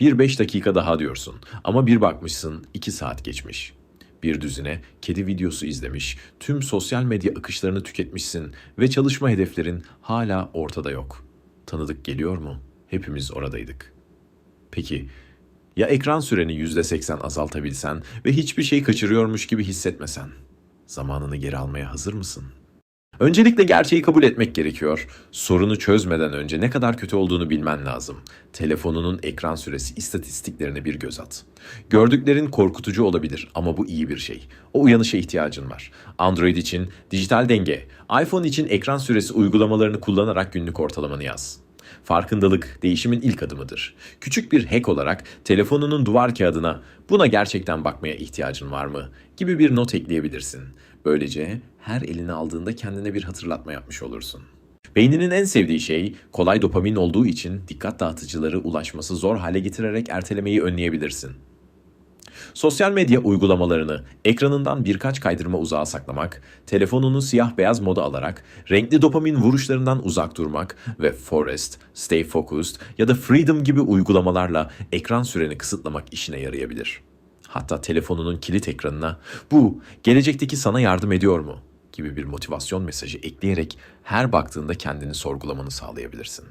Bir beş dakika daha diyorsun ama bir bakmışsın iki saat geçmiş. Bir düzine kedi videosu izlemiş, tüm sosyal medya akışlarını tüketmişsin ve çalışma hedeflerin hala ortada yok. Tanıdık geliyor mu? Hepimiz oradaydık. Peki ya ekran süreni %80 azaltabilsen ve hiçbir şey kaçırıyormuş gibi hissetmesen? Zamanını geri almaya hazır mısın? Öncelikle gerçeği kabul etmek gerekiyor. Sorunu çözmeden önce ne kadar kötü olduğunu bilmen lazım. Telefonunun ekran süresi istatistiklerine bir göz at. Gördüklerin korkutucu olabilir ama bu iyi bir şey. O uyanışa ihtiyacın var. Android için dijital denge, iPhone için ekran süresi uygulamalarını kullanarak günlük ortalamanı yaz. Farkındalık değişimin ilk adımıdır. Küçük bir hack olarak telefonunun duvar kağıdına buna gerçekten bakmaya ihtiyacın var mı gibi bir not ekleyebilirsin. Böylece her eline aldığında kendine bir hatırlatma yapmış olursun. Beyninin en sevdiği şey kolay dopamin olduğu için dikkat dağıtıcıları ulaşması zor hale getirerek ertelemeyi önleyebilirsin. Sosyal medya uygulamalarını ekranından birkaç kaydırma uzağa saklamak, telefonunu siyah beyaz moda alarak renkli dopamin vuruşlarından uzak durmak ve Forest, Stay Focused ya da Freedom gibi uygulamalarla ekran süreni kısıtlamak işine yarayabilir. Hatta telefonunun kilit ekranına bu gelecekteki sana yardım ediyor mu gibi bir motivasyon mesajı ekleyerek her baktığında kendini sorgulamanı sağlayabilirsin.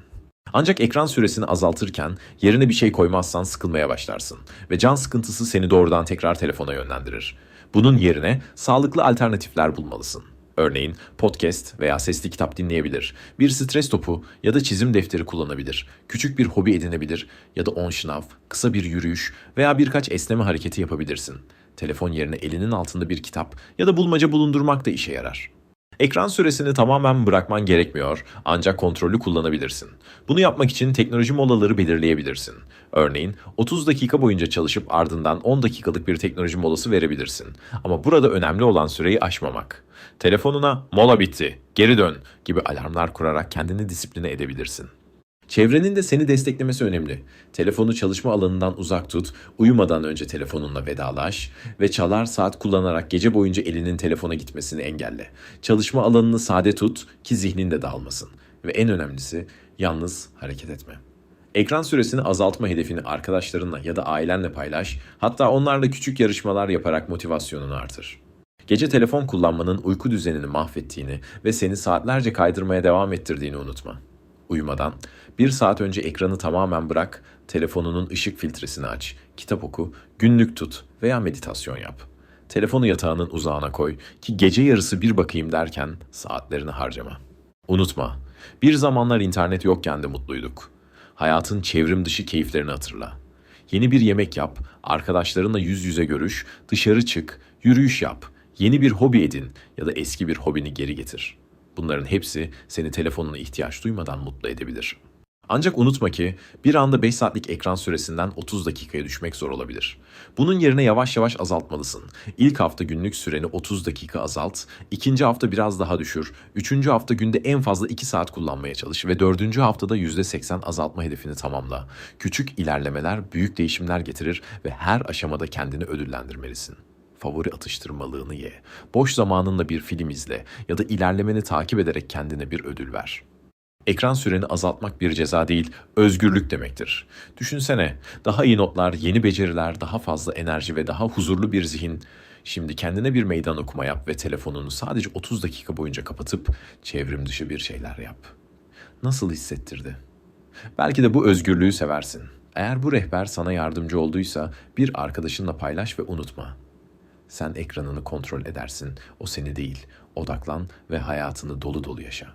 Ancak ekran süresini azaltırken yerine bir şey koymazsan sıkılmaya başlarsın ve can sıkıntısı seni doğrudan tekrar telefona yönlendirir. Bunun yerine sağlıklı alternatifler bulmalısın. Örneğin podcast veya sesli kitap dinleyebilir, bir stres topu ya da çizim defteri kullanabilir, küçük bir hobi edinebilir ya da on şınav, kısa bir yürüyüş veya birkaç esneme hareketi yapabilirsin. Telefon yerine elinin altında bir kitap ya da bulmaca bulundurmak da işe yarar. Ekran süresini tamamen bırakman gerekmiyor ancak kontrollü kullanabilirsin. Bunu yapmak için teknoloji molaları belirleyebilirsin. Örneğin 30 dakika boyunca çalışıp ardından 10 dakikalık bir teknoloji molası verebilirsin. Ama burada önemli olan süreyi aşmamak. Telefonuna mola bitti, geri dön gibi alarmlar kurarak kendini disipline edebilirsin. Çevrenin de seni desteklemesi önemli. Telefonu çalışma alanından uzak tut, uyumadan önce telefonunla vedalaş ve çalar saat kullanarak gece boyunca elinin telefona gitmesini engelle. Çalışma alanını sade tut ki zihnin de dağılmasın. Ve en önemlisi yalnız hareket etme. Ekran süresini azaltma hedefini arkadaşlarınla ya da ailenle paylaş, hatta onlarla küçük yarışmalar yaparak motivasyonunu artır. Gece telefon kullanmanın uyku düzenini mahvettiğini ve seni saatlerce kaydırmaya devam ettirdiğini unutma. Uyumadan bir saat önce ekranı tamamen bırak, telefonunun ışık filtresini aç, kitap oku, günlük tut veya meditasyon yap. Telefonu yatağının uzağına koy ki gece yarısı bir bakayım derken saatlerini harcama. Unutma, bir zamanlar internet yokken de mutluyduk. Hayatın çevrim dışı keyiflerini hatırla. Yeni bir yemek yap, arkadaşlarınla yüz yüze görüş, dışarı çık, yürüyüş yap, yeni bir hobi edin ya da eski bir hobini geri getir. Bunların hepsi seni telefonuna ihtiyaç duymadan mutlu edebilir. Ancak unutma ki bir anda 5 saatlik ekran süresinden 30 dakikaya düşmek zor olabilir. Bunun yerine yavaş yavaş azaltmalısın. İlk hafta günlük süreni 30 dakika azalt, ikinci hafta biraz daha düşür, üçüncü hafta günde en fazla 2 saat kullanmaya çalış ve dördüncü haftada %80 azaltma hedefini tamamla. Küçük ilerlemeler büyük değişimler getirir ve her aşamada kendini ödüllendirmelisin favori atıştırmalığını ye. Boş zamanınla bir film izle ya da ilerlemeni takip ederek kendine bir ödül ver. Ekran süreni azaltmak bir ceza değil, özgürlük demektir. Düşünsene, daha iyi notlar, yeni beceriler, daha fazla enerji ve daha huzurlu bir zihin. Şimdi kendine bir meydan okuma yap ve telefonunu sadece 30 dakika boyunca kapatıp çevrim dışı bir şeyler yap. Nasıl hissettirdi? Belki de bu özgürlüğü seversin. Eğer bu rehber sana yardımcı olduysa bir arkadaşınla paylaş ve unutma. Sen ekranını kontrol edersin. O seni değil. Odaklan ve hayatını dolu dolu yaşa.